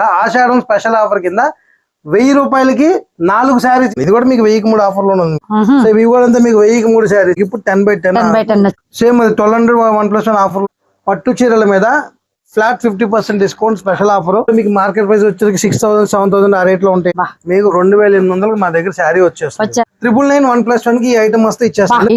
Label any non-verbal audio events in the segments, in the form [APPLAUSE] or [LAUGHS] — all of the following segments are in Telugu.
ఆషాఢం స్పెషల్ ఆఫర్ కింద వెయ్యి రూపాయలకి నాలుగు శారీస్. ఇది కూడా మీకు వెయ్యికి మూడు ఆఫర్లో ఉంది సో ఇవి కూడా అంతా మీకు వెయ్యికి మూడు శారీస్. ఇప్పుడు టెన్ బై టెన్ సేమ్ అది twelve hundred one plus one offer. పట్టు చీరల మీద flat fifty percent discount special offer. మీకు మార్కెట్ ప్రైస్ వచ్చేసరికి సిక్స్ థౌసండ్ సెవెన్ థౌసండ్ ఆ రేట్లో ఉంటాయి. మీకు రెండు వేల ఎనిమిది వందలకు మా దగ్గర శారీ వచ్చేస్తుంది. వచ్చా. ట్రిపుల్ నైన్ వన్ ప్లస్ వన్కి ఈ ఐటమ్ వస్తే ఇచ్చేస్తాను.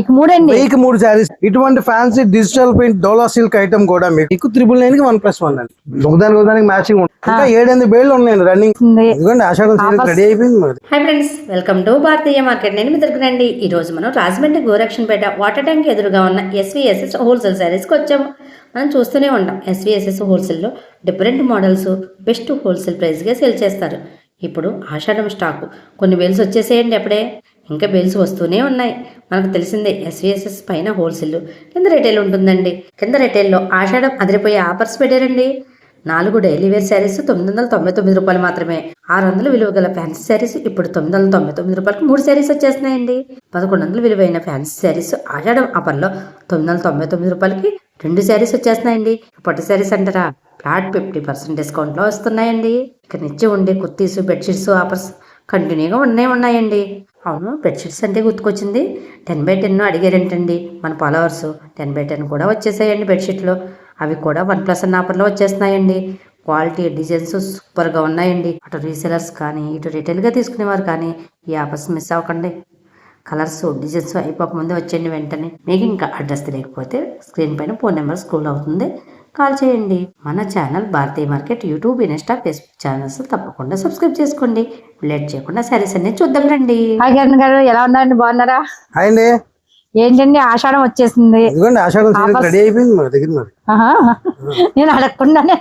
మీకు మూడు శారీస్. ఇటువంటి fancy digital print dola silk item కూడా మీకు. త్రిపుల్ నైన్కి వన్ ప్లస్ వన్ అండి. ఒకదానికి ఒకదానికి మ్యాచింగ్ ఉంటుంది ఇంకా ఏడెనిమిది బేళ్ళు ఉన్నాయండి రన్నింగ్. ఉంది. ఎందుకంటే ఆషాఢం రెడీ అయిపోయింది మరి hi friends welcome to Bharatiya market. నేను మీ ఈ రోజు మనం రాజమండ్రి గోరక్షన్పేట వాటర్ ట్యాంక్ ఎదురుగా ఉన్న ఎస్వీఎస్ఎస్ హోల్సేల్ శారీస్కి వచ్చాము. మనం చూస్తూనే ఉంటాం. ఎస్వీఎస్ఎస్ హోల్సేల్లో డిఫరెంట్ మోడల్స్ బెస్ట్ హోల్సేల్ ప్రైస్గా సేల్ చేస్తారు. ఇప్పుడు ఆషాఢం స్టాకు. కొన్ని బెల్స్ వచ్చేసేయండి అప్పుడే. ఇంకా బెల్స్ వస్తూనే ఉన్నాయి. మనకు తెలిసిందే ఎస్వీఎస్ఎస్ పైన హోల్సేల్ కింద రిటైల్ ఉంటుందండి. కింద రిటైల్లో ఆషాఢం అదిరిపోయే ఆఫర్స్ పెట్టారండి. నాలుగు డైలీ వేర్ శారీస్ తొమ్మిది వందల తొంభై తొమ్మిది రూపాయలు మాత్రమే. ఆరు వందలు విలువ గల ఫ్యాన్సీ శారీస్ ఇప్పుడు తొమ్మిది వందల తొంభై తొమ్మిది రూపాయలకు మూడు శారీస్ వచ్చేస్తున్నాయండి. పదకొండు వందలు విలువైన ఫ్యాన్సీ శారీస్ ఆషాఢం ఆఫర్లో తొమ్మిది వందల తొంభై తొమ్మిది రూపాయలకి రెండు శారీస్ వచ్చేస్తున్నాయండి. పట్టు శారీస్ అంటారా? ఫ్లాట్ ఫిఫ్టీ పర్సెంట్ డిస్కౌంట్లో వస్తున్నాయండి. ఇక్కడ నుంచి ఉండే కుర్తీస్ బెడ్షీట్స్ ఆఫర్స్ కంటిన్యూగా ఉన్నాయి ఉన్నాయండి. అవును బెడ్షీట్స్ అంటే గుర్తుకొచ్చింది. టెన్ బై టెన్ అడిగారేంటండి మన ఫాలోవర్స్. టెన్ బై టెన్ కూడా వచ్చేసాయండి బెడ్షీట్లు. అవి కూడా వన్ ప్లస్ అన్న ఆఫర్లో వచ్చేస్తున్నాయండి. క్వాలిటీ డిజైన్స్ సూపర్గా ఉన్నాయండి. అటు రీసెలర్స్ కానీ ఇటు రిటైల్గా తీసుకునేవారు కానీ ఈ ఆఫర్స్ మిస్ అవ్వకండి. కలర్స్ డిజైన్స్ అయిపోకముందే వచ్చేయండి వెంటనే. మీకు ఇంకా అడ్రస్ తెలియకపోతే స్క్రీన్ పైన ఫోన్ నెంబర్ స్క్రోల్ అవుతుంది. కాల్ చేయండి. మన channel Bharatiya market YouTube Insta Facebook channels తప్పకుండా సబ్స్క్రైబ్ చేసుకోండి. లేట్ చేయకుండా శారీస్ అన్ని చూద్దాం రండి. హాయ్ కిరణ్ గారు ఎలా ఉన్నారండి? బాగున్నారా? అండి. ఏంటండి ఆషాఢం వచ్చేసింది. నేను అడగకుండానే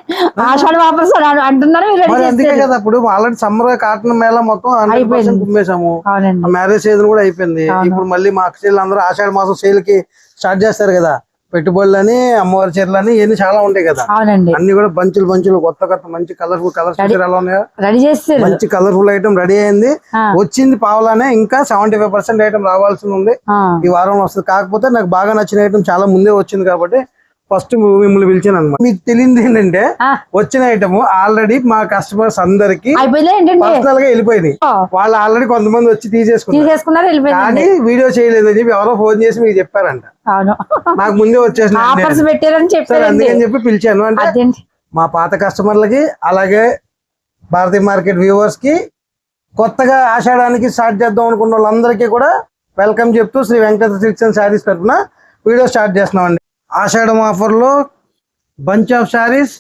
ఆషాఢం రెడీ మరి అందుకే కదా ఇప్పుడు ఆల్రెడీ సమ్మర్ కాటన్ మేళ మొత్తం అయిపోయింది. కుమ్మేశాము. మ్యారేజ్ సీజన్ కూడా అయిపోయింది. ఇప్పుడు మళ్ళీ మా అక్షయలు అందరూ ఆషాఢ మాసం సేల్కి స్టార్ట్ చేస్తారు కదా. పెట్టుబడులని అమ్మవారి చీరలని ఇవన్నీ చాలా ఉంటాయి కదా. అవునండి. అన్ని కూడా బంచులు బంచులు కొత్త కొత్త మంచి కలర్ఫుల్ కలర్స్ ఎలా ఉన్నాయో రెడీ చేస్తారు. మంచి కలర్ఫుల్ ఐటమ్ రెడీ అయింది. వచ్చింది పావలానే ఇంకా సెవెంటీ ఫైవ్ పర్సెంట్ ఐటమ్ రావాల్సి ఉంది ఈ వారం వస్తుంది. కాకపోతే నాకు బాగా నచ్చిన ఐటమ్ చాలా ముందే వచ్చింది కాబట్టి ఫస్ట్ మిమ్మల్ని పిలిచాను అనమాట మీకు తెలియంది ఏంటంటే. వచ్చిన ఐటమ్ ఆల్రెడీ మా కస్టమర్స్ అందరికి పర్సనల్గా ఓ, వాళ్ళు ఆల్రెడీ కొంతమంది వచ్చి తీసేసుకున్నారు. వెళ్ళిపోయింది కానీ వీడియో చేయలేదు అని చెప్పి ఎవరో ఫోన్ చేసి మీకు చెప్పారంట. నాకు ముందే వచ్చేసిన [LAUGHS] పెట్టారని అందుకని చెప్పి పిలిచాను. అంటే మా పాత కస్టమర్లకి అలాగే భారతీయ మార్కెట్ వ్యూవర్స్కి కొత్తగా ఆషాఢానికి స్టార్ట్ చేద్దాం అనుకున్న వాళ్ళందరికీ కూడా వెల్కమ్ చెప్తూ శ్రీ వెంకట సిల్క్స్ అండ్ శారీస్ తరఫున వీడియో స్టార్ట్ చేస్తున్నామండి. ఆషాఢం ఆఫర్లో bunch of sarees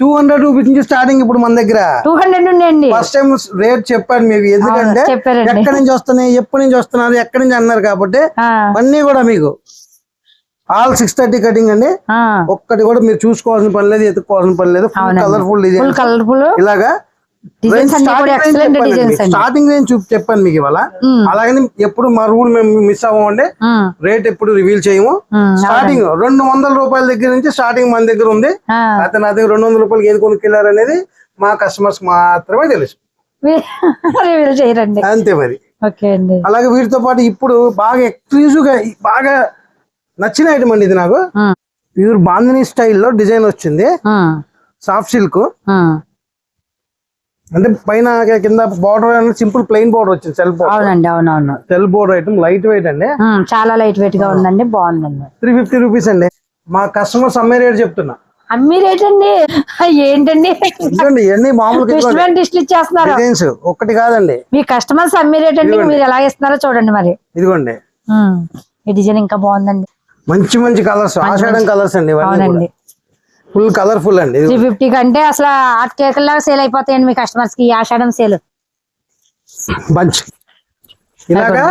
two hundred rupees నుంచి స్టార్టింగ్ ఇప్పుడు మన దగ్గర. టూ హండ్రెడ్ ఉండండి ఫస్ట్ టైం రేట్ చెప్పాను మీకు. ఎందుకంటే. ఎక్కడి నుంచి వస్తున్నాయి ఎప్పటి నుంచి వస్తున్నారు ఎక్కడి నుంచి అన్నారు కాబట్టి అన్నీ కూడా మీకు. ఆల్ సిక్స్ థర్టీ కటింగ్ అండి. ఒక్కటి కూడా మీరు చూసుకోవాల్సిన పని లేదు ఎత్తుకోవాల్సిన పని లేదు. కలర్ఫుల్ ఫుల్ డిజైన్ కలర్ఫుల్ ఇలాగా డిజైన్స్ అన్ని కూడా ఎక్సలెంట్ డిజైన్స్ అండి. స్టార్టింగ్ రేంజ్ చూపి చెప్పాను మీకు ఇవాళ. ఉమ్, అలాగని ఎప్పుడు మా రూల్ మేము మిస్ అవ్వమండి రేట్ ఎప్పుడు రివీల్ చేయము. స్టార్టింగ్ రెండు వందల రూపాయల దగ్గర నుంచి స్టార్టింగ్ మన దగ్గర ఉంది. అయితే నా దగ్గర రెండు వందల రూపాయలకి ఏది కొనుక్కెళ్ళారు అనేది మా కస్టమర్స్ మాత్రమే తెలుసు. [LAUGHS] చేయరండి. అంతే మరి. ఓకే అండి. అలాగే వీటితో పాటు ఇప్పుడు బాగా ఎక్స్క్లూజివ్గా బాగా నచ్చిన ఐటమ్ అండి ఇది నాకు. ప్యూర్ బాందిని స్టైల్లో డిజైన్ వచ్చింది. Soft silk. అంటే పైన కింద బార్డర్ సింపుల్ ప్లెయిన్ బార్డర్ వచ్చింది సెల్ఫ్ బార్డర్ అవునండి అవునవును. Self border item light weight అండి. చాలా లైట్ వెయిట్గా ఉందండి బాగుందండి. త్రీ ఫిఫ్టీ రూపీస్ అండి. మా కస్టమర్స్ అమ్మే రేట్ చెప్తున్నా. అమ్మి రేట్ అండి. ఏంటండి? ఇవన్నీ డిష్లు ఇచ్చేస్తున్నారు. డిజైన్స్ ఒక్కటి కాదండి. మీ కస్టమర్స్ అమ్మి రేట్ అండి మీరు ఎలా ఇస్తున్నారో చూడండి మరి. ఇదిగోండి. ఈ డిజైన్ ఇంకా బాగుందండి. మంచి మంచి కలర్స్ ఆషాఢం కలర్స్ అండి అవునండి. ఫుల్ కలర్ఫుల్ అండి. త్రీ ఫిఫ్టీ కంటే అసలు హాట్ కేక్ లాగా సేల్ అయిపోతాయండి మీ కస్టమర్స్కి ఆషాఢం సేల్. బంచ్. ఇలాగా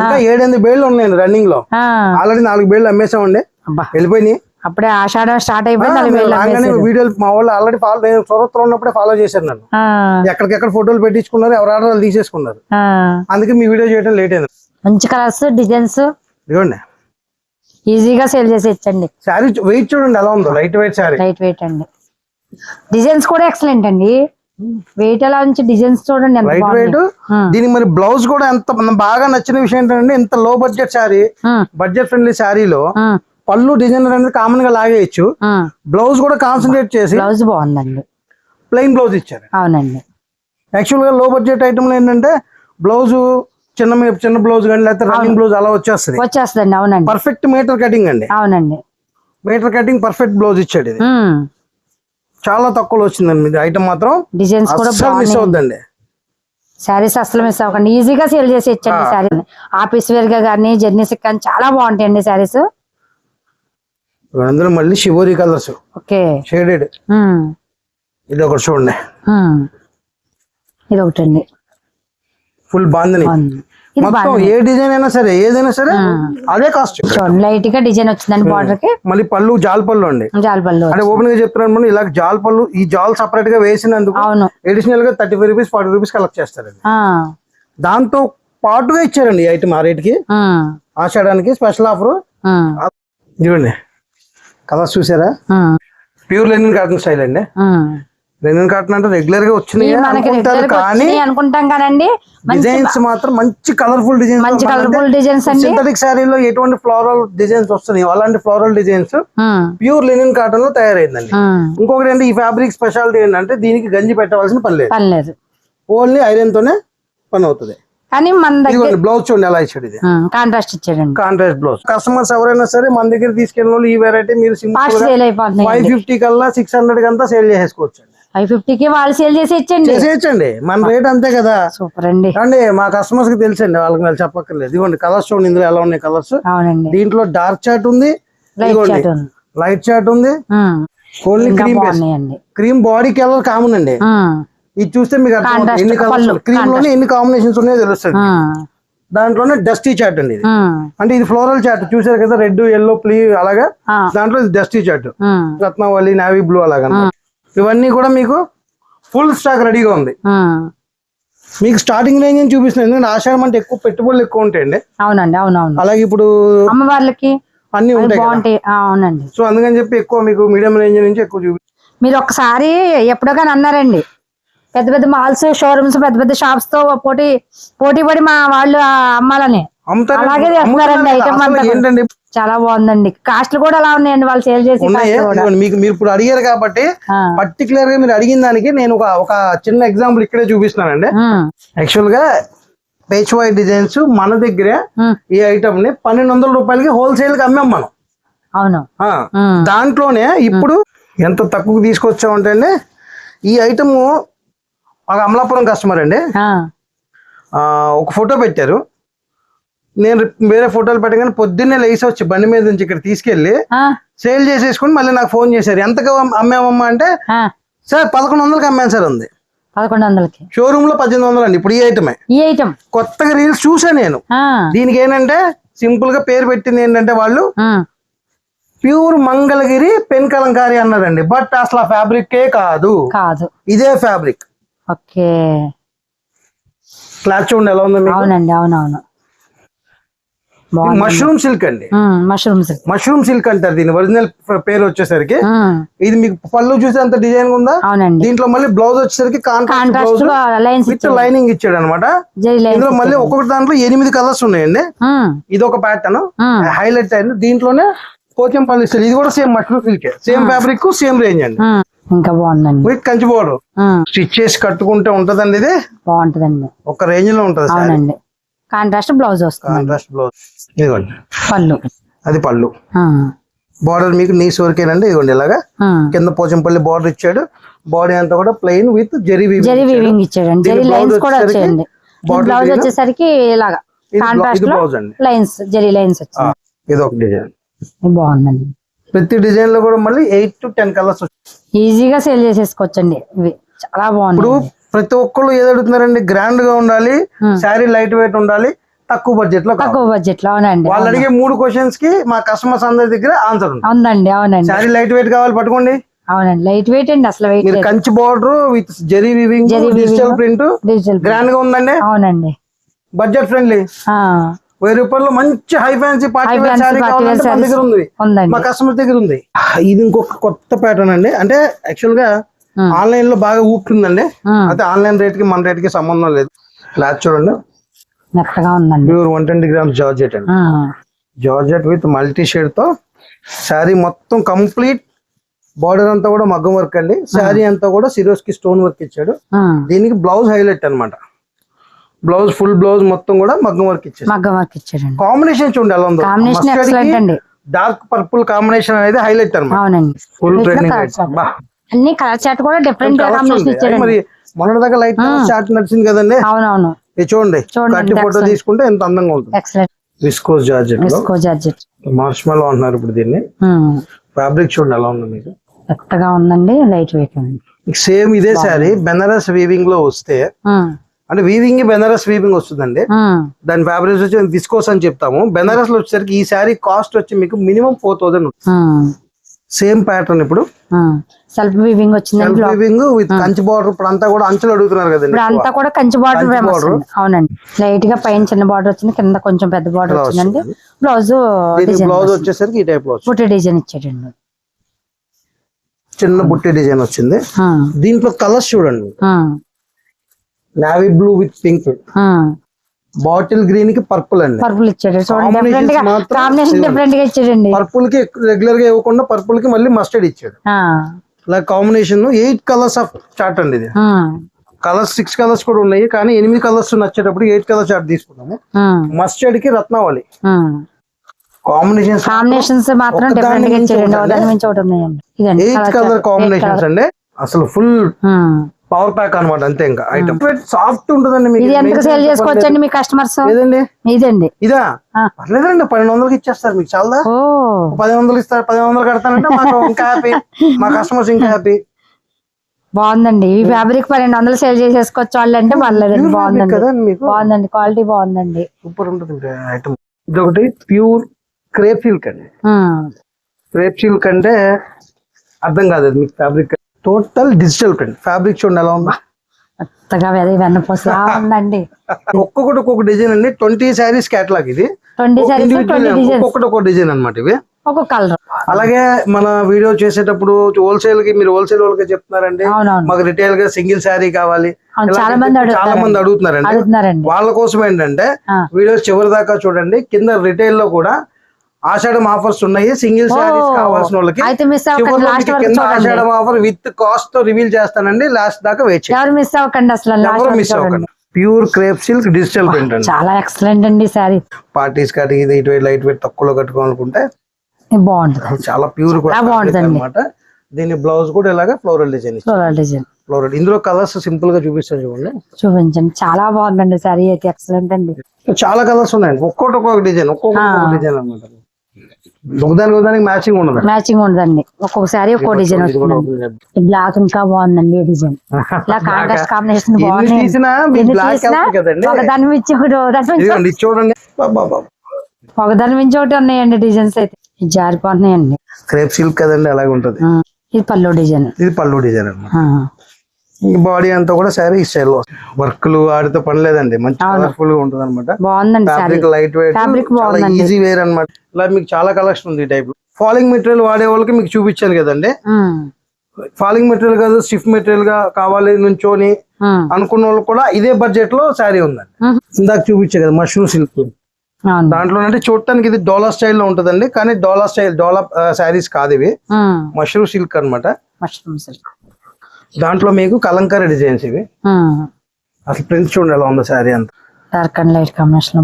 ఇంకా ఏడెనిమిది బేళ్ళు ఉన్నాయండి రన్నింగ్లో. ఆల్రెడీ నాలుగు బేళ్ళు అమ్మేసామండి వెళ్ళిపోయినాయి. అప్పుడే ఆషాఢం స్టార్ట్ అయిపోయింది. వీడియోలు మా వాళ్ళు ఆల్రెడీ ఫాలో నేను సూరత్లో ఉన్నప్పుడే ఫాలో చేశారు నన్ను. ఎక్కడికెక్కడ ఫోటోలు పెట్టించుకున్నారు ఎవరు ఆర్డర్ తీసేసుకున్నారు. అందుకే మీ వీడియో చేయడం లేట్ అయింది. మంచి కలర్స్ డిజైన్స్ ఇదిగోండి. ఈజీగా సేల్ చేసి ఇచ్చండి. శారీ వెయిట్ చూడండి ఎలా ఉందో light weight saree light weight అండి. డిజైన్స్ కూడా ఎక్సలెంట్ అండి. వెయిట్ ఎలా నుంచి డిజైన్స్ చూడండి ఎంత లైట్ వెయిట్ దీనికి మరి బ్లౌజ్ కూడా ఎంత బాగా నచ్చిన విషయం ఏంటంటే ఇంత లో బడ్జెట్ శారీ ఉమ్, బడ్జెట్ ఫ్రెండ్లీ శారీలో ఉమ్, పళ్ళు డిజైనర్ అనేది కామన్గా లాగేయచ్చు. బ్లౌజ్ కూడా కాన్సన్ట్రేట్ చేసి బ్లౌజ్ బాగుందండి. ప్లెయిన్ బ్లౌజ్ ఇచ్చారు. అవునండి. యాక్చువల్గా లో బడ్జెట్ ఐటమ్లో ఏంటంటే బ్లౌజ్ చిన్న చిన్న బ్లౌజ్ కానీ లేకపోతే రన్నింగ్ బ్లౌజ్ అలా వచ్చేస్తుంది. వచ్చేస్తుందండి అవునండి. పర్ఫెక్ట్ మీటర్ కటింగ్ అండి. అవునండి. మీటర్ కటింగ్ పర్ఫెక్ట్ బ్లౌజ్ ఇచ్చాడు ఇది. చాలా తక్కువలో వచ్చిందండి ఇది ఐటమ్ మాత్రం. డిజైన్స్ కూడా మిస్ అవుద్దండి. శారీస్ అసలు మిస్ అవ్వకండి. ఈజీగా సేల్ చేసి ఇచ్చండి శారీ ఆఫీస్ వేర్గా కానీ జర్నీస్ కానీ చాలా బాగుంటాయండి శారీస్ అందులో మళ్ళీ షివోరీ కలర్స్ ఓకే. షేడెడ్. ఇది ఒకటి చూడండి. ఇది ఒకటండి. ఫుల్ బాగుంది. మొత్తం ఏ డిజైన్ అయినా సరే ఏదైనా సరే అదే కాస్ట్ లైట్గా డిజైన్ వచ్చిందండి బార్డర్కి మళ్ళీ పళ్ళు జాల్ పళ్ళు అండి. జాలపల్లి అంటే ఓపెన్గా చెప్తున్నాను మనం ఇలా జాల్ పళ్ళు ఈ జాల్ సపరేట్గా వేసినందుకు అడిషనల్గా thirty five rupees forty rupees collect చేస్తారండి. దాంతో పాటుగా ఇచ్చారండి ఈ ఐటమ్ ఆ రేట్కి. ఆషాడానికి స్పెషల్ ఆఫర్. చూడండి కలర్స్ చూసారా. ప్యూర్ లెనిన్ కాటన్ స్టైల్ అండి. లెనిన్ కాటన్ అంటే రెగ్యులర్గా వచ్చినాయి కానీ అనుకుంటాం డిజైన్స్ మాత్రం మంచి కలర్ఫుల్ డిజైన్స్ మంచి కలర్ఫుల్ డిజైన్స్ అండి. సింథటిక్ శారీలో ఎటువంటి ఫ్లోరల్ డిజైన్స్ వస్తున్నాయి? అలాంటి ఫ్లోరల్ డిజైన్స్. ప్యూర్ లెనిన్ కాటన్లో తయారైందండి. ఇంకొకటి ఏంటి? ఈ ఫ్యాబ్రిక్ స్పెషాలిటీ ఏంటంటే దీనికి గంజి పెట్టవలసిన పని లేదు. ఓన్లీ ఐరన్ తోనే పని అవుతుంది. కానీ మన దగ్గర ఇదిగోండి బ్లౌజ్ చూడండి ఎలా ఇచ్చాడు ఇది. కాంట్రాస్ట్ ఇచ్చాడండి. కాంట్రాస్ట్ బ్లౌజ్ కస్టమర్స్ ఎవరైనా సరే మన దగ్గర తీసుకెళ్ళిన వాళ్ళు ఈ వెరైటీ మీరు ఫైవ్ ఫిఫ్టీ కల్లా సిక్స్ హండ్రెడ్ కంతా సేల్ చేసేసుకోవచ్చు అండి ఫైవ్ ఫిఫ్టీకి వాళ్ళు సేల్ చేసి ఇచ్చండి చేసేయచ్చండి మన రేట్ అంతే కదా. సూపర్ అండి. అండి మా కస్టమర్స్కి తెలుసండి వాళ్ళకి మేము చెప్పక్కర్లేదు. ఇదిగోండి కలర్స్ చూడండి ఇందులో ఎలా ఉన్నాయి కలర్స్ అవునండి. దీంట్లో డార్క్ చాట్ ఉంది. లైట్ ఇదిగోండి చాట్ ఉంది. లైట్ చాట్ ఉంది. ఉమ్. Only cream cream body colour common అండి. ఇది చూస్తే మీకు ఎన్ని కలర్స్ క్రీమ్లోనే ఎన్ని కాంబినేషన్స్ ఉన్నాయో తెలుస్తుంది. దాంట్లోనే డస్టీ చాట్ అండి ఇది. అంటే ఇది ఫ్లోరల్ చాట్ చూసారు కదా రెడ్ ఎల్లో ప్లీ అలాగా. దాంట్లో ఇది dusty chart. Ratnavali navy blue అలాగా ఇవన్నీ కూడా మీకు ఫుల్ స్టాక్ రెడీగా ఉంది. మీకు స్టార్టింగ్ రేంజ్ అని చూపిస్తున్నాను ఎందుకంటే ఆషాఢం అంటే ఎక్కువ పెట్టుబడులు ఎక్కువ ఉంటాయండి. అవునండి అవునవును. అలాగే ఇప్పుడు అమ్మవార్లకి అన్ని ఉంటాయి అవునండి. సో అందుకని చెప్పి ఎక్కువ మీకు మీడియం రేంజ్ నుంచి ఎక్కువ చూపి మీరు ఒక్కసారి ఎప్పుడో కానీ అన్నారండి. పెద్ద పెద్ద మాల్స్ షోరూమ్స్ పెద్ద పెద్ద షాప్స్తో పోటీ పోటీ పడి మా వాళ్ళు అమ్మాలని. అలాగే చేస్తున్నారండి ఐటమ్ అసలు అంతా కూడా. ఏంటండి? చాలా బాగుందండి. కాస్ట్లు కూడా అలా ఉన్నాయండి వాళ్ళు సేల్ చేసి మీకు మీరు ఇప్పుడు అడిగారు కాబట్టి. పర్టికులర్గా మీరు అడిగిన దానికి నేను ఒక ఒక చిన్న ఎగ్జాంపుల్ ఇక్కడే చూపిస్తున్నానండి. యాక్చువల్గా పేచ్ వైట్ డిజైన్స్ మన దగ్గరే. ఈ ఐటమ్ని పన్నెండు వందల రూపాయలకి హోల్సేల్కి అమ్మాం మనం. అవును. దాంట్లోనే ఇప్పుడు ఎంత తక్కువకి తీసుకొచ్చామంటే అండి ఈ ఐటమ్ ఒక అమలాపురం కస్టమర్ అండి. ఒక ఫోటో పెట్టారు. నేను వేరే ఫోటోలు పెట్టగానే పొద్దున్నే లేసి వచ్చి బండి మీద నుంచి ఇక్కడ తీసుకెళ్ళి. సేల్ చేసేసుకుని మళ్ళీ నాకు ఫోన్ చేశారు. ఎంతగా అమ్మామమ్మా అంటే. సార్ పదకొండు వందలకి అమ్మాను సార్ ఉంది పదకొండు వందలకి. షోరూమ్లో పద్దెనిమిది వందలు అండి ఇప్పుడు ఈ ఐటమే ఈ ఐటమ్ కొత్తగా రీల్స్ చూసా నేను. దీనికి ఏంటంటే సింపుల్గా పేరు పెట్టింది ఏంటంటే వాళ్ళు. ప్యూర్ మంగళగిరి పెన్ కలంకారి అన్నారండి. బట్ అసలు ఆ ఫ్యాబ్రిక్ కాదు. కాదు. ఇదే ఫ్యాబ్రిక్. ఓకే. క్లాత్ చూడండి ఎలా ఉంది అవునండి అవునవును. మష్రూమ్ సిల్క్ అండి. మష్రూమ్స్ మష్రూమ్ సిల్క్ అంటారు దీని ఒరిజినల్ పేరు వచ్చేసరికి. ఇది మీకు పళ్ళు చూసే అంత డిజైన్ ఉందా? అవునండి. దీంట్లో మళ్ళీ బ్లౌజ్ వచ్చేసరికి కాంట్రాస్ట్ విత్ లైనింగ్ ఇచ్చాడు అనమాట ఇందులో మళ్ళీ ఒక్కొక్క దాంట్లో ఎనిమిది కలర్స్ ఉన్నాయండి. ఇది ఒక ప్యాటర్న్ హైలైట్ అయింది. దీంట్లోనే పోచంపల్లి ఇస్తారు. ఇది కూడా same mushroom silk same fabric same range అండి. ఇంకా బాగుందండి. విత్ కంచి బోర్డర్ ఉమ్. స్టిచ్ చేసి కట్టుకుంటే ఉంటదండి ఇది. బాగుంటదండి. ఒక రేంజ్లో ఉంటది సార్. అవునండి. కాంట్రాస్ట్ బ్లౌజ్ వస్తుంది. Contrast blouse. ఇదిగోండి. పళ్ళు. అది పళ్ళు. ఆ. బార్డర్ మీకు నీస్ వరకేనండి ఇదిగోండి ఇలాగా. ఆ. కింద పోచంపల్లి బార్డర్ ఇచ్చాడు. బాడీ అంతా కూడా plain with zari zari weaving ఇచ్చాడండి. జరీ లైన్స్ కూడా వచ్చేసరికి వచ్చాయండి. border blouse design. వచ్చేసరికి ఇలాగా. ఇది బ్లౌ- కాంట్రాస్ట్ ఇది లో బ్లౌజ్ అండి. లైన్స్ జరీ లైన్స్ వచ్చింది. ఇది ఒక డిజైన్. బాగుందండి. ప్రతి డిజైన్లో కూడా మళ్ళీ ఎయిట్ టు టెన్ కలర్స్ ఈజీగా సేల్ చేసేసుకోవచ్చండి. ఇవి చాలా ఇప్పుడు బాగుంది ప్రతి ఒక్కళ్ళు ఏది అడుగుతున్నారండి? గ్రాండ్గా ఉండాలి. శారీ లైట్ వెయిట్ ఉండాలి తక్కువ బడ్జెట్లో కావాలి. తక్కువ బడ్జెట్లో అవునండి వాళ్ళు అడిగే మూడు క్వశ్చన్స్కి మా కస్టమర్స్ అందరి దగ్గర ఆన్సర్ ఉంది. అవునండి అవునండి. శారీ లైట్ వెయిట్ కావాలి పట్టుకోండి. అవునండి లైట్ వెయిట్ అండి అసలు వెయిట్ మీరు Kanchi border with zari weaving. Digital print digital గ్రాండ్గా ఉందండి. అవునండి. బడ్జెట్ ఫ్రెండ్లీ ఆ, వెయ్యి రూపాయలు మంచి high fancy party wear saree కావాలంటే. దగ్గర ఉంది. ఉందండి. మా కస్టమర్ దగ్గర ఉంది. ఇది ఇంకొక కొత్త ప్యాటర్న్ అండి. అంటే యాక్చువల్గా. ఆన్లైన్లో బాగా ఊపుతుందండి. అయితే ఆన్లైన్ రేట్కి మన రేట్కి సంబంధం లేదు. క్లాత్ చూడండి. మెత్తగా ఉందండి. Pure one twenty grams georgette అండి. జార్జెట్ విత్ మల్టీ షేడ్తో శారీ మొత్తం కంప్లీట్. బార్డర్ అంతా కూడా మగ్గం వర్క్ అండి. శారీ అంతా కూడా సిరోస్కి స్టోన్ వర్క్ ఇచ్చాడు. దీనికి బ్లౌజ్ హైలైట్ అన్నమాట. బ్లౌజ్ ఫుల్ బ్లౌజ్ మొత్తం కూడా మగ్గం వర్క్ ఇచ్చాడు. మగ్గం వర్క్ ఇచ్చాడండి. కాంబినేషన్ చూడండి ఎలా ఉందో. డార్క్ పర్పుల్ కాంబినేషన్ అనేది హైలైట్ అవునండి. Full trending colour chart. అన్ని కలర్ చాట్ కూడా డిఫరెంట్ మరి మొన్నటి దాకా లైట్ చార్ట్ నడిచింది కదండి. అవునవును. చూడండి. చూడండి, కట్టి ఫోటో. తీసుకుంటే ఎంత అందంగా ఉంటుంది. ఎక్సలెంట్ విస్కోస్ జార్జెట్లో విస్కో జార్జెట్. మార్ష్మల్ అంటున్నారు ఇప్పుడు దీన్ని. ఫ్యాబ్రిక్ చూడండి ఎలా ఉంది మీకు. మెత్తగా ఉందండి లైట్ వెయిట్ సేమ్ ఇదే శారీ బెనారస్ వీవింగ్లో వస్తే అంటే వీవింగ్ బెనారస్ వీవింగ్ వస్తుందండి. దాని ఫ్యాబ్రిక్ వచ్చి విస్కోస్ అని చెప్తాము. బెనారస్లో వచ్చేసరికి ఈ శారీ కాస్ట్ వచ్చి మీకు minimum four thousand same pattern ఇప్పుడు. సెల్ఫ్ వీవింగ్ వచ్చిందండి వీవింగ్ విత్ కంచి బార్డర్ ఇప్పుడు అంతా కూడా అంచులు అడుగుతున్నారు కదండి ఇప్పుడు అంతా కూడా కంచి బార్డర్. అవునండి. లైట్గా పైన చిన్న బార్డర్ వచ్చింది కింద కొంచెం పెద్ద బార్డర్ వచ్చిందండి. బ్లౌజ్ బ్లౌజ్ వచ్చేసరికి ఈ టైప్ వచ్చింది బుట్టి డిజైన్ ఇచ్చాడండి. చిన్న బుట్టి డిజైన్ వచ్చింది. దీంట్లో కలర్స్ చూడండి. Navy blue with pink. Bottle గ్రీన్కి పర్పుల్ అండి. పర్పుల్ ఇచ్చాడు. డిఫరెంట్గా మాత్రం కాంబినేషన్ ఇవ్వండి. డిఫరెంట్గా ఇచ్చాడండి. పర్పుల్కి రెగ్యులర్గా ఇవ్వకుండా పర్పుల్కి మళ్ళీ మస్టర్డ్ ఇచ్చాడు. ఇలా combination eight colours of chart అండి ఇది. కలర్స్ సిక్స్ కలర్స్ కూడా ఉన్నాయి. కానీ ఎనిమిది కలర్స్ నచ్చేటప్పుడు ఎయిట్ కలర్ చార్ట్ తీసుకున్నాము మస్టర్డ్కి రత్నావళి. కాంబినేషన్ కాంబినేషన్స్ మాత్రం ఇదండి ఎయిట్ కలర్. కాంబినేషన్స్ అండి. అసలు ఫుల్. పవర్ ప్యాక్ అన్నమాట అంతే ఇంకా ఐటమ్. సాఫ్ట్ ఉంటుందండి మీకు. ఎంతకు సేల్ చేసుకోవచ్చండి మీ కస్టమర్స్ లేదండి ఇదండి. ఇదా. పర్లేదండి పన్నెండు వందలకి ఇచ్చేస్తారు మీకు చాలా ఓ. పది వందలు ఇస్తారు పది వందలు కడతానంటే మాకు ఇంకా హ్యాపీ మా కస్టమర్స్ ఇంకా హ్యాపీ బాగుందండి. ఈ ఫ్యాబ్రిక్ పన్నెండు వందలు సేల్ చేసేసుకోవచ్చు వాళ్ళు అంటే పర్లేదండి. బాగుందండి. బాగుందండి. క్వాలిటీ బాగుందండి. సూపర్ ఉంటుంది ఐటమ్ ఇది ఒకటి ప్యూర్ క్రేప్ సిల్క్ అండి. క్రేప్ సిల్క్ అంటే అర్థం కాదు మీకు fabric total digital print. Fabric చూడండి ఎలా ఉందా. కొత్తగా వెద వెన్నపూసలా [LAUGHS] ఉందండి. ఒక్కొక్కటి ఒక్కొక్క డిజైన్ అండి. ట్వంటీ శారీస్ క్యాటలాగ్ ఇది. ఒక్కొక్కటి ఒక్కొక్క డిజైన్ అన్నమాట ఇవి. ఒక కలర్ అలాగే మన వీడియో చేసేటప్పుడు హోల్సేల్కి మీరు హోల్సేల్ వాళ్ళకి చెప్తున్నారండి. మాకు రిటైల్గా సింగిల్ శారీ కావాలి. చాలా మంది అడుగుతున్నారండి. వాళ్ళ కోసం ఏంటంటే. వీడియోస్ చివరి దాకా చూడండి. కింద రిటైల్లో కూడా ఆషాఢం ఆఫర్స్ ఉన్నాయి. సింగిల్ శారీస్ కావాల్సిన వాళ్ళకి ఆషాఢం ఆఫర్ విత్ కాస్ట్తో రివీల్ చేస్తానండి. లాస్ట్ దాకా వెయిట్ ఎవరు మిస్ అవ్వకండి అసలు ఎవరు మిస్ అవ్వకండి. Pure crepe silk digital print అండి. చాలా ఎక్సలెంట్ అండి సారీ పార్టీస్ కట్టి ఇది ఇటు లైట్ వెయిట్ తక్కువలో కట్టుకోవాలనుకుంటే బాగుంటుంది. చాలా ప్యూర్ చాలా బాగుంటుందండి. అనమాట దీని బ్లౌజ్ కూడా ఇలాగా floral design floral design floral ఇందులో కలర్స్ సింపుల్గా చూపిస్తాను చూడండి. చూపించండి. చాలా బాగుందండి సారీ అయితే. ఎక్సలెంట్ అండి. చాలా కలర్స్ ఉన్నాయండి. ఒక్కొక్కటి ఒక్కొక్క డిజైన్ ఒక్కొక్క. డిజైన్ అనమాట ఒకదానికి ఒకదానికి మ్యాచింగ్ ఉండదు? మ్యాచింగ్ ఉండదండి. ఒక్కొక్క సారీ ఒక్కో డిజైన్. ఈ బ్లాక్ ఇంకా బాగుందండి ఈ డిజైన్ ఇలా [LAUGHS] కాంట్రాస్ట్ కాంబినేషన్ కదండి. ఒకదాని మించి ఒకటి చూడండి. ఒకదాని మించి ఒకటి ఉన్నాయండి డిజైన్స్ అయితే. జారిపోతున్నాయండి. క్రేప్ సిల్క్ కదండి అలాగే ఉంటది ఇది పళ్ళు డిజైన్ ఇది పళ్ళు డిజైన్ ఈ బాడీ అంతా కూడా శారీ స్టైల్ వర్క్లు ఆడితో పని లేదండి మంచి కలర్ఫుల్గా ఉంటుంది అనమాట fabric light weight. Easy wear అన్నమాట. ఇలా మీకు చాలా కలెక్షన్ ఉంది ఈ టైప్ ఫాలింగ్ మెటీరియల్ వాడే వాళ్ళకి మీకు చూపించాను కదండి. ఫాలింగ్ మెటీరియల్ కాదు స్టిఫ్ మెటీరియల్గా కావాలి నుంచోని అనుకున్న వాళ్ళు కూడా ఇదే బడ్జెట్లో శారీ ఉందండి. ఇందాక చూపించే కదా మష్రూమ్ సిల్క్ దాంట్లో అంటే చూడటానికి ఇది డోలా స్టైల్లో ఉంటదండి. కానీ డోలా స్టైల్ డోలా శారీస్ కాదు ఇవి. మష్రూమ్ సిల్క్ అన్నమాట. మష్రూమ్ సిల్క్ దాంట్లో మీకు కలంకారీ డిజైన్స్ ఇవి. అసలు ప్రింట్ చూడండి ఎలా ఉందో శారీ అంతా. డార్క్ అండ్ లైట్ కాంబినేషన్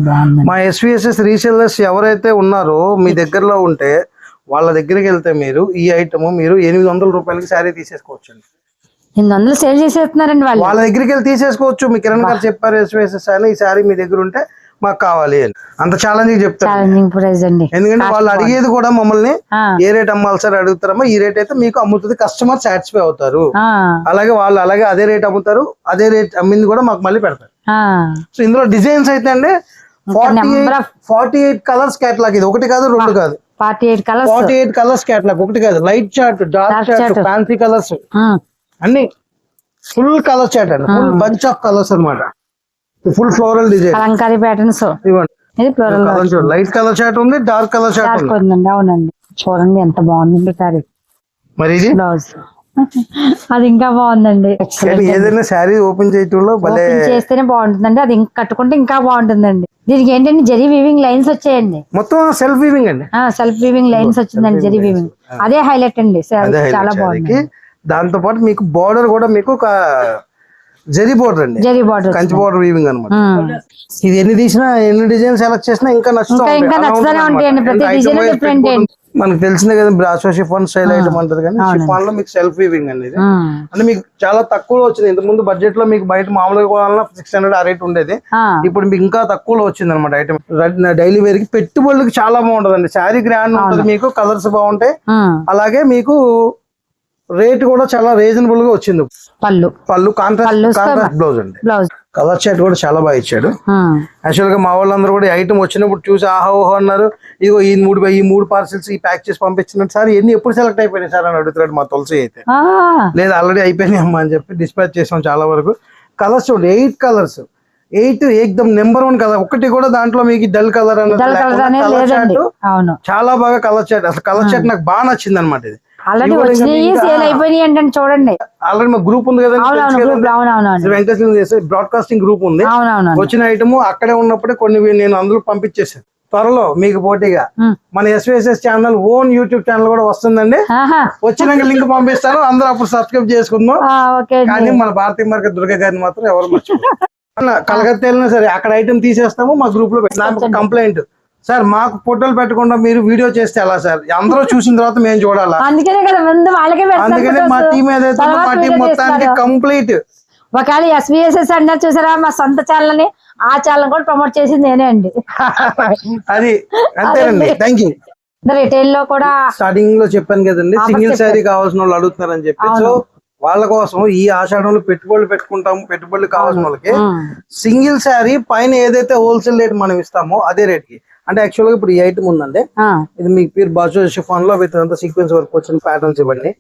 మా ఎస్విఎస్ఎస్ రీసెల్లర్స్ ఎవరైతే ఉన్నారో మీ దగ్గరలో ఉంటే వాళ్ళ దగ్గరికి వెళ్తే మీరు ఈ ఐటమ్ మీరు ఎనిమిది వందల రూపాయలకి శారీ తీసేసుకోవచ్చు అండి ఎనిమిది వందలు సేల్ చేసేస్తున్నారండి వాళ్ళు. వాళ్ళ దగ్గరికి వెళ్ళి తీసేసుకోవచ్చు. మీ కిరణ్ గారు చెప్పారు ఎస్విఎస్ఎస్ అని ఈ శారీ మీ దగ్గర ఉంటే మాకు కావాలి అని. అంత ఛాలెంజ్ చెప్తారు. ఛాలెంజింగ్ అండి. ఎందుకంటే వాళ్ళు అడిగేది కూడా మమ్మల్ని ఏ రేట్ అమ్మాలి సార్ అడుగుతారమ్మా ఈ రేట్ అయితే మీకు అమ్ముతుంది కస్టమర్ సాటిస్ఫై అవుతారు. అలాగే వాళ్ళు అలాగే అదే రేట్ అమ్ముతారు అదే రేట్ అమ్మింది కూడా మాకు మళ్ళీ పెడతారు. సో ఇందులో డిజైన్స్ అయితే అండి forty of- forty eight colours catalogue ఇది. ఒకటి కాదు రెండు కాదు. Forty eight colours forty eight colours catalogue ఒకటి కాదు light chart dark chart. Fancy colours అన్ని. ఫుల్ కలర్ చార్ట్ అండి. ఫుల్ బంచ్ ఆఫ్ కలర్స్ అన్నమాట. Full floral design kalamkari patterns ఇది ఫ్లోరల్ లైట్ కలర్ చార్ట్ ఉంది డార్క్ కలర్ ఉంది. ఉందండి అవునండి. చూడండి ఎంత బాగుందండి సారీ మరి ఇది? బ్లౌజ్ అది ఇంకా బాగుందండి. ఏదైనా శారీ ఓపెన్ చేయటంలో చేస్తేనే బాగుంటుందండి. అది ఇంకా కట్టుకుంటే ఇంకా బాగుంటుందండి. దీనికి ఏంటంటే జరీ వీవింగ్ లైన్స్ వచ్చాయండి. మొత్తం సెల్ఫ్ వీవింగ్ అండి? సెల్ఫ్ వీవింగ్ లైన్స్ వచ్చిందండి జరీ వీవింగ్ అదే హైలైట్ అండి. చాలా బాగుంది. దాంతో పాటు మీకు బోర్డర్ కూడా మీకు ఒక జరీ బోర్డర్ అండి. Zari border Kanchi border weaving అనమాట ఇది ఎన్ని తీసినా ఎన్ని డిజైన్ సెలెక్ట్ చేసినా ఇంకా నచ్చుతూనే ఉంటాయండి. ప్రతి మనకు తెలిసిందే కదా బ్రాసో షిఫాన్ స్టైల్ ఐటమ్ అంటది కానీ షిఫాన్లో మీకు సెల్ఫ్ వీవింగ్ అనేది. అంటే మీకు చాలా తక్కువలో వచ్చింది. ఇంత ముందు బడ్జెట్లో మీకు బయట మామూలుగా కొనాలన్నా సిక్స్ హండ్రెడ్ ఆ రేట్ ఉండేది. ఇప్పుడు మీకు ఇంకా తక్కువలో వచ్చింది అనమాట ఐటమ్ డైలీ వేర్కి పెట్టుబడులకి చాలా బాగుంటది అండి శారీ గ్రాండ్ ఉంటుంది మీకు కలర్స్ బాగుంటాయి. అలాగే మీకు రేట్ కూడా చాలా రీజనబుల్గా వచ్చింది. పళ్ళు. పళ్ళు కాంట్రాస్ట్ కాంట్రాస్ట్ బ్లౌజ్ అండి. బ్లౌజ్ కలర్ షర్ట్ కూడా చాలా బాగా ఇచ్చాడు. యాక్చువల్గా మా వాళ్ళందరూ కూడా ఐటమ్ వచ్చినప్పుడు చూసి ఆహా ఓహో అన్నారు. ఇదిగో ఈ మూడు ఈ మూడు పార్సిల్స్ ఈ ప్యాక్ చేసి పంపించినట్టు సార్. ఎన్ని ఎప్పుడు సెలెక్ట్ అయిపోయినాయి సార్? అని అడుగుతున్నాడు మా తులసి అయితే. లేదు ఆల్రెడీ అయిపోయినాయి అమ్మా అని చెప్పి డిస్పాచ్ చేసాం చాలా వరకు. కలర్స్ చూడండి ఎయిట్ కలర్స్ ఎయిట్ ఏకదమ్ నెంబర్ వన్ కలర్ ఒకటి కూడా దాంట్లో మీకు డల్ కలర్ అవును. చాలా బాగా కలర్ చార్ట్ అసలు కలర్ చార్ట్ నాకు బాగా నచ్చింది అనమాట ఇది. ఆల్రెడీ ఇవి కూడా ఇంకా వచ్చినాయి ఇంకా- సేల్ అయిపోయినాయి ఏంటంటే చూడండి. ఆల్రెడీ మా గ్రూప్ ఉంది కదండి వెంకటేశ్వర బ్రాడ్కాస్టింగ్ గ్రూప్ ఉంది. వచ్చిన ఐటమ్ అక్కడే ఉన్నప్పుడే కొన్ని నేను అందులో పంపించేసాను త్వరలో మీకు పోటీగా. మన SVSS channel own YouTube channel కూడా వస్తుందండి. వచ్చినాక లింక్ పంపిస్తాను అందరూ అప్పుడు సబ్స్క్రైబ్ చేసుకుందాం. కానీ మన భారతీయ మార్కెట్ దుర్గా గారిని మాత్రం ఎవరు [LAUGHS] కలకత్తా వెళ్ళినా సరే అక్కడ ఐటమ్ తీసేస్తాము మా గ్రూప్లో కంప్లైంట్ సార్ మాకు ఫోటోలు పెట్టకుండా మీరు వీడియో చేస్తే ఎలా సార్? అందరూ చూసిన తర్వాత మేము చూడాలా? అందుకనే కదా ముందు వాళ్ళకే పెడతారు అందుకనే మా. టీం ఏదైతే మా టీం మొత్తానికి. కంప్లీట్. ఒకవేళ ఎస్విఎస్ఎస్ అన్నారు చూసారా మా సొంత ఛానల్ని ఆ ఛానల్ కూడా ప్రమోట్ చేసింది నేనే అండి. అది అంతేనండి. థ్యాంక్ యూ రిటైల్లో కూడా స్టార్టింగ్లో చెప్పాను కదండి సింగిల్. శారీ కావాల్సిన వాళ్ళు అడుగుతున్నారని చెప్పి. సో వాళ్ళ కోసం ఈ ఆషాఢంలో పెట్టుబడులు పెట్టుకుంటాము పెట్టుబడులు కావాల్సిన వాళ్ళకి సింగిల్ శారీ పైన ఏదైతే హోల్సేల్ రేట్ మనం ఇస్తామో అదే రేట్కి అంటే యాక్చువల్గా ఇప్పుడు ఈ ఐటమ్ ఉందండి. ఇది మీకు పీర్ బాజో షిఫాన్లో విత్ అంత సీక్వెన్స్ వర్క్ వచ్చిన ప్యాటర్న్స్ ఇవ్వండి.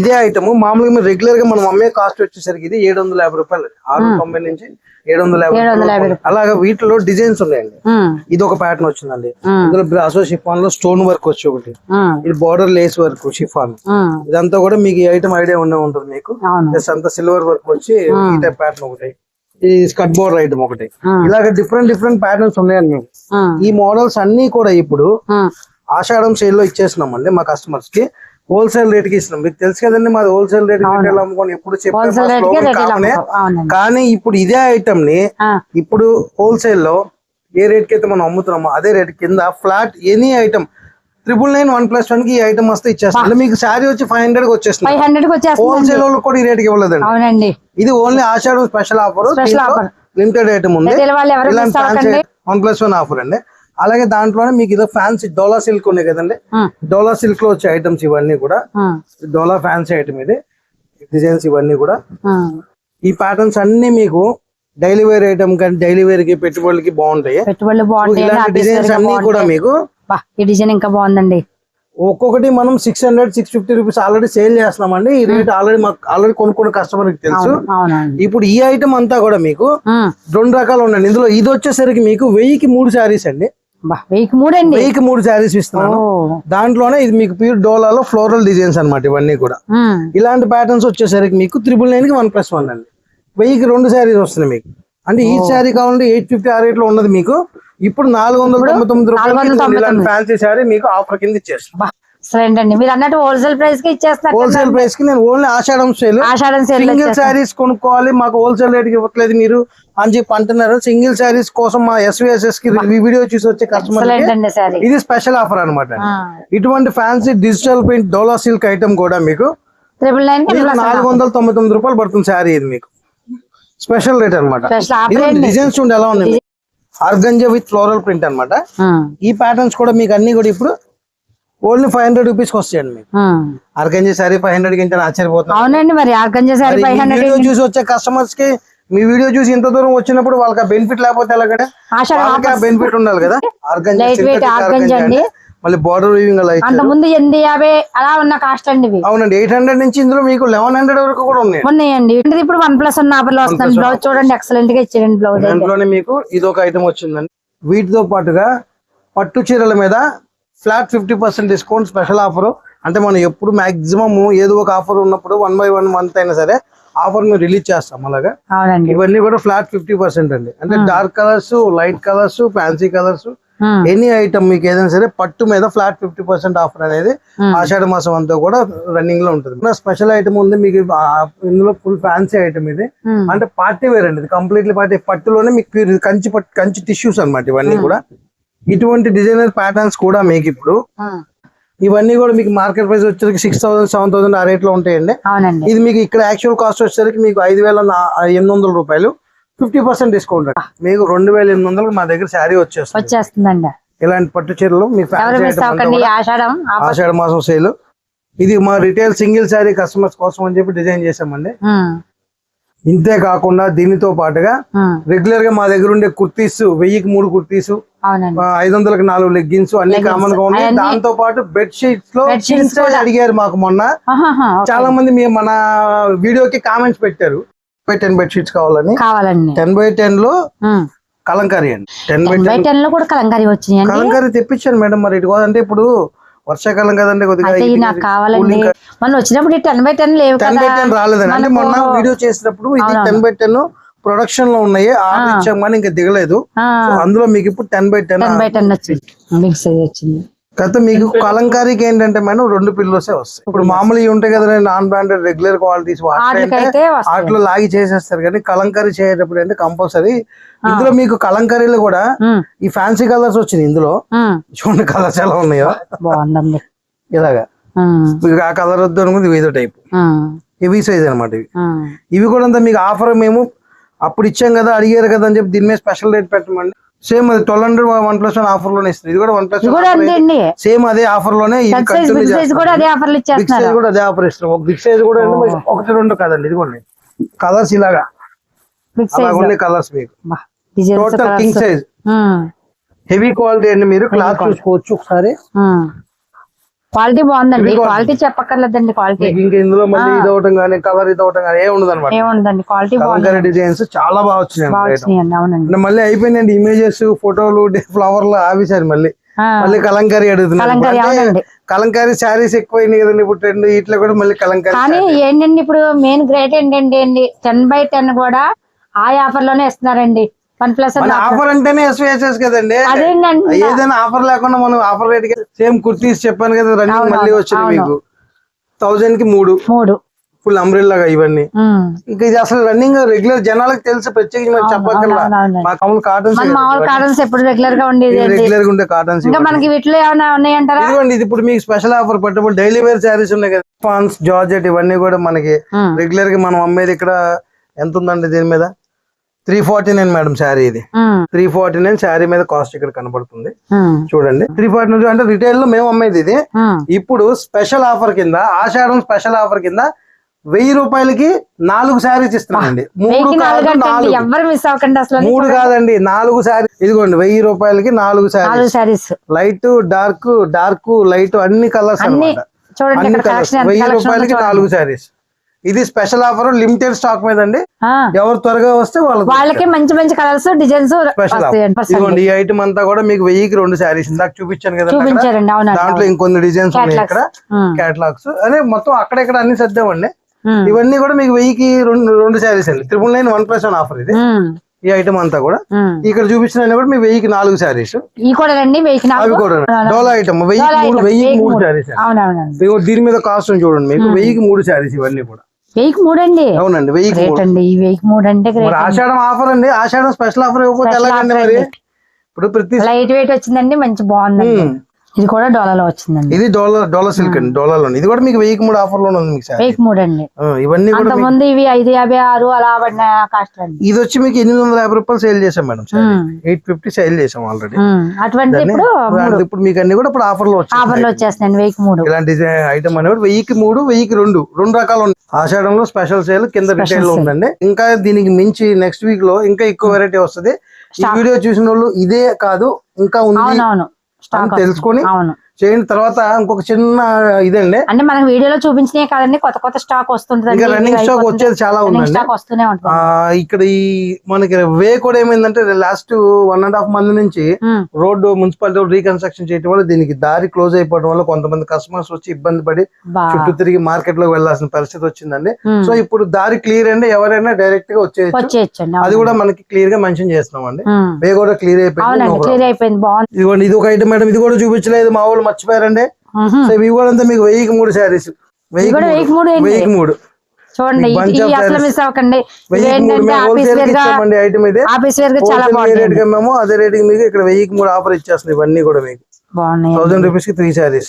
ఇదే ఐటమ్ మామూలుగా మీరు రెగ్యులర్గా మనం అమ్మే కాస్ట్ వచ్చేసరికి ఇది ఏడు వందల యాభై రూపాయలు. ఆరు తొంభై నుంచి ఏడు వందల యాభై అలాగా వీటిలో డిజైన్స్ ఉన్నాయండి. ఇది ఒక ప్యాటర్న్ వచ్చిందండి. ఇందులో బ్రాసో షిఫాన్లో స్టోన్ వర్క్ వచ్చి ఒకటి. ఇది బార్డర్ లేస్ వర్క్ షిఫాన్ ఇదంతా కూడా మీకు ఈ ఐటమ్ ఐడియా ఉండే ఉంటుంది మీకు. ప్లస్ అంతా సిల్వర్ వర్క్ వచ్చి ఈ టైప్ ప్యాటర్న్ ఒకటి. ఈ స్కట్ బోర్డర్ ఐటమ్ ఒకటి. ఇలాగ డిఫరెంట్ డిఫరెంట్ ప్యాటర్న్స్ ఉన్నాయండి మీకు ఉమ్, ఈ మోడల్స్ అన్ని కూడా ఇప్పుడు ఆషాఢం సేల్లో ఇచ్చేస్తున్నాం అండి మా కస్టమర్స్కి. హోల్సేల్ రేట్కి ఇస్తున్నాం. మీకు తెలుసు కదండి మాది హోల్సేల్ రేట్ రిటైల్ అమ్ముకొని ఎప్పుడు చెప్పే కానీ ఇప్పుడు ఇదే ఐటమ్ని ఇప్పుడు హోల్సేల్లో ఏ రేట్కి అయితే మనం అమ్ముతున్నామో అదే రేట్ కింద flat any item triple nine one plus వన్కి ఈ ఐటమ్ వస్తే ఇచ్చేస్తాం అంటే మీకు శారీ వచ్చి ఫైవ్ హండ్రెడ్కి వచ్చేస్తుంది ఫైవ్ హండ్రెడ్కి వచ్చేస్తుంది హోల్సేల్ కూడా ఈ రేట్కి ఇవ్వలేదండి. అవునండి. ఇది ఓన్లీ ఆషాఢం స్పెషల్ ఆఫర్. లిమిటెడ్ ఐటమ్ ఉంది. వన్ ప్లస్ వన్ ఆఫర్ అండి. అలాగే దాంట్లోనే మీకు ఇదో ఫ్యాన్సీ డోలా సిల్క్ ఉన్నాయి కదండి. డోలా సిల్క్లో వచ్చే ఐటమ్స్ ఇవన్నీ కూడా డోలా ఫ్యాన్సీ ఐటమ్ ఇది. డిజైన్స్ ఇవన్నీ కూడా. ఈ ప్యాటర్న్స్ అన్ని మీకు డైలీ వేర్ ఐటమ్ కానీ డైలీ వేర్కి పెట్టుబడులకి బాగుంటాయి. పెట్టుబడులు బాగుంటాయి ఇలాంటి డిజైన్స్ అన్ని కూడా మీకు బా, ఈ డిజైన్ ఇంకా బాగుందండి. ఒక్కొక్కటి మనం six hundred six fifty rupees already sale చేస్తున్నామండి. ఈ రేట్ ఆల్రెడీ మాకు ఆల్రెడీ కొనుక్కున్న కస్టమర్కి తెలుసు. ఇప్పుడు ఈ ఐటమ్ అంతా కూడా మీకు రెండు రకాలు ఉండండి ఇందులో ఇది వచ్చేసరికి మీకు వెయ్యికి మూడు శారీస్ అండి. వెయ్యికి మూడండి వెయ్యికి మూడు శారీస్ ఇస్తున్నాను. దాంట్లోనే ఇది మీకు ప్యూర్ డోలాలో ఫ్లోరల్ డిజైన్స్ అన్నమాట ఇవన్నీ కూడా. ఇలాంటి ప్యాటర్న్స్ వచ్చేసరికి మీకు త్రిబుల్ నైన్కి వన్ ప్లస్ వన్ అండి. వెయ్యికి రెండు శారీస్ వస్తున్నాయి మీకు. అంటే ఈ శారీ కావాలంటే ఎయిట్ ఫిఫ్టీ ఆ రేట్లో ఉన్నది మీకు. ఇప్పుడు నాలుగు వందల తొంభై తొమ్మిది ఇలాంటి ఫ్యాన్సీ శారీ మీకు ఆఫర్ కింద ఇచ్చేస్తాం. మీరు అన్నట్టు హోల్సేల్ ప్రైస్కి ఇచ్చేస్తారు హోల్సేల్ ప్రైస్కి నేను ఓన్లీ ఆషాఢం సేల్ ఆషాఢం సేల్ సింగిల్ శారీస్ కొనుక్కోవాలి మాకు హోల్సేల్ రేట్కి ఇవ్వట్లేదు మీరు అని చెప్పి అంటున్నారు. సింగిల్ శారీస్ కోసం మా ఎస్విఎస్ఎస్కి వీడియో చూసి వచ్చే కస్టమర్ సారీ. ఇది స్పెషల్ ఆఫర్ అన్నమాట. ఇటువంటి fancy digital print dola silk item కూడా మీకు ట్రిపుల్ నైన్ నాలుగు వందల తొంభై తొమ్మిది రూపాయలు పడుతుంది శారీ ఇది మీకు. స్పెషల్ రేట్ అనమాట డిజైన్స్ చూడండి ఎలా ఉన్నాయి ఆర్గంజా విత్ ఫ్లోరల్ ప్రింట్ అన్నమాట. ఉమ్, ఈ ప్యాటర్న్స్ కూడా మీకు అన్ని కూడా ఇప్పుడు ఓన్లీ ఫైవ్ హండ్రెడ్ రూపీస్ వస్తాయండి మీకు. ఆర్గంజా శారీ ఫైవ్ హండ్రెడ్కి ఆశ్చర్యపోతున్నారు అవునండి మరి ఆర్గంజా సారీ ఫైవ్ హండ్రెడ్ చూసి వచ్చే కస్టమర్స్కి మీ వీడియో చూసి ఇంత దూరం వచ్చినప్పుడు వాళ్ళకి బెనిఫిట్ లేకపోతే ఎలాగంటే బెనిఫిట్ ఉండాలి కదా. ఆర్గంజా మళ్ళీ బార్డర్ వీవింగ్ అలా అంత ముందు ఎనిమిది యాభై అలా ఉన్న కాస్ట్ అండి ఇవి. అవునండి ఎయిట్ హండ్రెడ్ నుంచి ఇందులో మీకు లెవెన్ హండ్రెడ్ వరకు కూడా ఉన్నాయి. ఉన్నాయండి. అంటే ఇప్పుడు వన్ ప్లస్ వన్ ఆఫర్లో వస్తుంది బ్లౌజ్ చూడండి ఎక్సలెంట్గా ఇచ్చారండి బ్లౌజ్ దాంట్లోనే మీకు ఇది ఒక ఐటమ్ వచ్చిందండి. వీటితో పాటుగా పట్టు చీరల మీద flat fifty percent discount special offer అంటే మనం ఎప్పుడు మాక్సిమం ఏదో ఒక ఆఫర్ ఉన్నప్పుడు వన్ బై వన్ మంత్ అయినా సరే ఆఫర్ మేము రిలీజ్ చేస్తాం అలాగా. ఇవన్నీ కూడా ఫ్లాట్ ఫిఫ్టీ పర్సెంట్ అండి. అంటే dark colours light colours fancy colours any item మీకు ఏదైనా సరే పట్టు మీద ఫ్లాట్ ఫిఫ్టీ పర్సెంట్ ఆఫర్ అనేది. ఆషాఢ మాసం అంతా కూడా రన్నింగ్లో ఉంటుంది. స్పెషల్ ఐటమ్ ఉంది మీకు ఇందులో ఫుల్ ఫ్యాన్సీ ఐటమ్ ఇది. అంటే పార్టీ వేర్ అండి ఇది. కంప్లీట్లీ పార్టీ పట్టులోనే మీకు ప్యూర్ కంచి పట్టు కంచి టిష్యూస్ అన్నమాట ఇవన్నీ కూడా. ఇటువంటి డిజైనర్ ప్యాటర్న్స్ కూడా మీకు ఇప్పుడు. ఇవన్నీ కూడా మీకు మార్కెట్ ప్రైస్ వచ్చేసరికి సిక్స్ థౌసండ్ సెవెన్ థౌసండ్ ఆ రేట్లో ఉంటాయండి. ఇది మీకు ఇక్కడ యాక్చువల్ కాస్ట్ వచ్చేసరికి మీకు ఐదు వేల ఎనిమిది వందల రూపాయలు. ఫిఫ్టీ పర్సెంట్ డిస్కౌంట్ అండి. మీకు రెండు వేల ఎనిమిది వందలకు మా దగ్గర శారీ వచ్చేస్తుంది. వచ్చేస్తుందండి. ఇలాంటి పట్టు చీరలు ఆషాఢం మాసం సేల్ ఇది మా రిటైల్ సింగిల్ శారీ కస్టమర్స్ కోసం అని చెప్పి డిజైన్ చేసామండి ఇంతే కాకుండా దీనితో పాటుగా రెగ్యులర్గా మా దగ్గర ఉండే కుర్తీస్ వెయ్యికి మూడు కుర్తీస్ అవునండి. ఐదు వందలకి నాలుగు లెగ్గిన్స్ అన్ని. కామన్గా ఉన్నాయి. దాంతో పాటు బెడ్ షీట్స్లో. అడిగారు మాకు మొన్న. చాలా మంది మీ మన వీడియోకి కామెంట్స్ పెట్టారు. బై టెన్ బెడ్ షీట్స్ కావాలని? కావాలండి. టెన్ బై టెన్లో. కలంకారీ అండి. టెన్ బై టెన్లో కూడా కలంకారీ వచ్చినాయండి. కలంకారీ తెప్పించాను మేడం మరి. ఇటు అంటే ఇప్పుడు వర్షాకాలం కదండి కొద్దిగా నాకు కావాలండి. మొన్న వచ్చినప్పుడు టెన్ బై టెన్ లేవు టెన్ బై టెన్ రాలేదండి. అంటే మొన్న వీడియో చేసినప్పుడు ఇది. టెన్ బై టెన్ ప్రొడక్షన్లో ఉన్నాయి ఆర్డర్ ఇచ్చాం కానీ ఇంకా దిగలేదు. అందులో మీకు ఇప్పుడు ten by ten by ten వచ్చింది. సైజ్ వచ్చింది. కాకపోతే మీకు కలంకారీకి ఏంటంటే మేడం రెండు పిల్లోసే వస్తాయి. ఇప్పుడు మామూలు ఇవి ఉంటాయి కదా నాన్ బ్రాండెడ్ రెగ్యులర్ క్వాలిటీస్ వాటిలో లాగి చేసేస్తారు కానీ కలంకారీ చేసేటప్పుడు అంటే కంపల్సరీ ఇందులో మీకు కలంకారీలో కూడా ఈ ఫ్యాన్సీ కలర్స్ వచ్చినాయి ఇందులో. చూడండి కలర్స్ ఎలా ఉన్నాయో. బాగుందండి. ఇలాగా. మీకు ఆ కలర్ వద్దు అనుకుంది ఇదో టైప్ హెవీ సైజ్ అనమాట ఇవి. ఇవి కూడా అంతా మీకు ఆఫర్ మేము అప్పుడు ఇచ్చాం కదా అడిగారు కదా అని చెప్పి దీని మీద స్పెషల్ రేట్ పెట్టమండి. సేమ్ అది twelve hundred one plus one ఆఫర్లోనే ఇస్తుంది. ఇది కూడా వన్ ప్లస్ సేమ్ అదే ఆఫర్లోనే బిగ్ సైజ్ కూడా అదే ఆఫర్ ఇస్తున్నాం. ఒక బిగ్ సైజ్ కూడా ఒకటి రెండు కదండి ఇదిగోండి. కలర్స్ ఇలాగా. కలర్స్ మీకు. Total king size heavy quality అండి మీరు క్లాత్ చూసుకోవచ్చు ఒకసారి. క్వాలిటీ బాగుందండి. క్వాలిటీ చెప్పక్కర్లేదండి క్వాలిటీ ఇంకా ఇందులో మళ్ళీ ఇది అవటం కానీ కలర్ ఇది అవటం కానీ ఏం ఉండదు అనమాట ఏముందండి క్వాలిటీ బాగుంది. డిజైన్స్ చాలా బాగా వచ్చినాయి అవునండి. మళ్ళీ అయిపోయిందండి ఇమేజెస్ ఫోటోలు ఫ్లవర్లు [LAUGHS] ఆవేశారు మళ్ళీ. మళ్ళీ కలంకారీ అడుగుతున్నారు. కలంకారీ శారీస్ ఎక్కువైనాయి కదండి. ఇప్పుడు ట్రెండ్ ఇట్లా కూడా మళ్ళీ కలంకారీ కానీ ఏంటండి ఇప్పుడు మెయిన్ గ్రేట్ ఏంటండి అండి? టెన్ బై టెన్ కూడా ఆ ఆఫర్లోనే ఇస్తున్నారండి. వన్ ప్లస్ ఆఫర్ అంటేనే ఎస్విఎస్ఎస్ కదండి. ఏదైనా ఆఫర్ లేకుండా మనం ఆఫర్ రేట్ సేమ్ కుర్తీస్ చెప్పాను కదా రన్నింగ్ మళ్ళీ వచ్చింది. మీకు. థౌజండ్కి మూడు. మూడు. ఫుల్ అంబ్రెల్లాగా ఇవన్నీ. ఇంకా ఇది అసలు రన్నింగ్ రెగ్యులర్ జనాలకు తెలుసు ప్రత్యేకించి మనం చెప్పక్కర్లా. మా కమల్ కాటన్స్ మామూలు కాటన్స్ ఎప్పుడు రెగ్యులర్గా ఉండేది రెగ్యులర్గా ఉండే కాటన్స్ ఇంకా మనకి వీటిలో ఏమైనా ఉన్నాయంటారా? ఇదిగోండి ఇది ఇప్పుడు మీకు స్పెషల్ ఆఫర్ పట్టబడి డైలీ వేర్ శారీస్ ఉన్నాయి కదా. ఫాన్స్ జార్జెట్ ఇవన్నీ కూడా మనకి రెగ్యులర్గా మనం అమ్మేది ఇక్కడ ఎంత ఉందండి దీని మీద? Three forty nine madam saree ఇది. త్రీ ఫార్టీ నైన్ శారీ మీద కాస్ట్ ఇక్కడ కనబడుతుంది. చూడండి. త్రీ ఫార్టీ నైన్ అంటే రిటైల్లో మేము అమ్మేది ఇది. ఇప్పుడు స్పెషల్ ఆఫర్ కింద ఆషాఢం స్పెషల్ ఆఫర్ కింద వెయ్యి రూపాయలకి నాలుగు శారీస్ ఇస్తున్నామండి. మూడు కాదు నాలుగు. అసలు మూడు కాదండి నాలుగు శారీ. ఇదిగోండి వెయ్యి రూపాయలకి నాలుగు శారీ నాలుగు sarees light dark dark light అన్ని కలర్స్ అన్ని కలర్స్ వెయ్యి రూపాయలకి నాలుగు శారీస్. ఇది స్పెషల్ ఆఫర్ లిమిటెడ్ స్టాక్ మీద అండి ఎవరు త్వరగా వస్తే వాళ్ళకి వాళ్ళకి మంచి మంచి కలర్స్ డిజైన్స్ స్పెషల్ ఇదిగోండి ఈ ఐటమ్ అంతా కూడా మీకు వెయ్యికి రెండు శారీస్. ఇందాక చూపించాను కదా దాంట్లో ఇంకొన్ని డిజైన్స్ ఉన్నాయి. ఇక్కడ. కేటలాగ్స్ అదే మొత్తం అక్కడెక్కడ అన్ని సర్దామండి. ఇవన్నీ కూడా మీకు వెయ్యికి రెండు రెండు శారీస్ అండి. Triple nine one plus one offer ఇది. ఈ ఐటమ్ అంతా కూడా. ఇక్కడ చూపించిన కూడా మీ వెయ్యికి నాలుగు శారీస్. అవి కూడా డోలా ఐటమ్ వెయ్యి డోలా మూడు. శారీస్ దీని మీద కాస్ట్ చూడండి మీకు. వెయ్యికి మూడు శారీస్ ఇవన్నీ కూడా. వెయ్యికి మూడు అండి అవునండి వెయ్యికి గ్రేట్ మూడు అండి వెయ్యికి మూడు అంటే ఆషాఢం ఆఫర్ అండి. ఆషాఢం స్పెషల్ ఆఫర్ ఇవ్వకపోతే ఎలాగండి మరి. ఇప్పుడు ప్రతి లైట్ వెయిట్ వచ్చిందండి మంచి బాగుందండి. ఉమ్. ఇది కూడా డోలాలో వచ్చిందండి. ఇది డోలర్ డోలర్ సిల్క్ అండి డోలర్ ఇది కూడా మీకు వెయ్యికి మూడు ఆఫర్లో ఉంది మీకు శారీ. వెయ్యికి మూడు అండి. ఇవన్నీ కూడా ముందు ఇవి ఐదు యాభై ఆరు అలా పడిన కాస్ట్ అండి. ఇది వచ్చి మీకు ఎనిమిది వందల యాభై రూపాయలు సేల్ చేసాం మేడం ఎయిట్ ఫిఫ్టీ సేల్ చేసాం ఆల్రెడీ. ఉమ్. అటువంటిది ఇప్పుడు ఇప్పుడు మీకు అన్ని కూడా ఇప్పుడు ఆఫర్లో ఆఫర్లు వచ్చేస్తున్నాయండి వెయ్యికి మూడు. ఇలాంటి ఐటమ్ అనేవి వెయ్యికి మూడు వెయ్యికి రెండు. రెండు రకాలు ఉన్నాయి. ఆషాఢంలో స్పెషల్ సేల్ కింద రిటైల్లో ఉందండి. ఇంకా దీనికి మించి నెక్స్ట్ వీక్లో ఇంకా ఎక్కువ వెరైటీ వస్తుంది. ఈ వీడియో చూసిన వాళ్ళు ఇదే కాదు ఇంకా ఉంది. తెలుసుకొని అవును. చేయండి తర్వాత ఇంకొక చిన్న ఇదండి. అంటే మనకి వీడియోలో చూపించినే కదండి కొత్త కొత్త స్టాక్ వస్తుంటుంది ఇంకా రన్నింగ్ స్టాక్ వచ్చేది చాలా ఉందండి. స్టాక్ వస్తూనే ఉంటుంది. ఆ ఇక్కడ ఈ మనకి వే కూడా ఏమైందంటే last one and half month నుంచి రోడ్డు మున్సిపాలిటీ రీకన్స్ట్రక్షన్ చేయడం వల్ల దీనికి దారి క్లోజ్ అయిపోవడం వల్ల కొంతమంది కస్టమర్స్ వచ్చి ఇబ్బంది పడి చుట్టూ తిరిగి మార్కెట్లోకి వెళ్ళాల్సిన పరిస్థితి వచ్చిందండి. సో ఇప్పుడు దారి క్లియర్ అండి ఎవరైనా డైరెక్ట్గా వచ్చేయచ్చు. వచ్చేయచ్చండి అది కూడా మనకి క్లియర్గా మెన్షన్ చేస్తున్నాం అండి వే కూడా క్లియర్ అయిపోయింది ఇదిగోండి ఇది ఒక ఐటమ్ మేడం ఇది కూడా చూపించలేదు మా వాళ్ళు మర్చిపోయారండి. సో ఇవి కూడా అంతా మీకు వెయ్యికి మూడు శారీస్. వెయ్యికి మూడు. చూడండి అసలు sarees. మిస్ అవ్వకండి. మేము రేట్ అదే రేట్ మీకు ఇక్కడ వెయ్యికి మూడు ఆఫర్ ఇచ్చేస్తున్నాయి ఇవన్నీ కూడా మీకు. థౌసండ్ రూపీస్కి త్రీ శారీస్.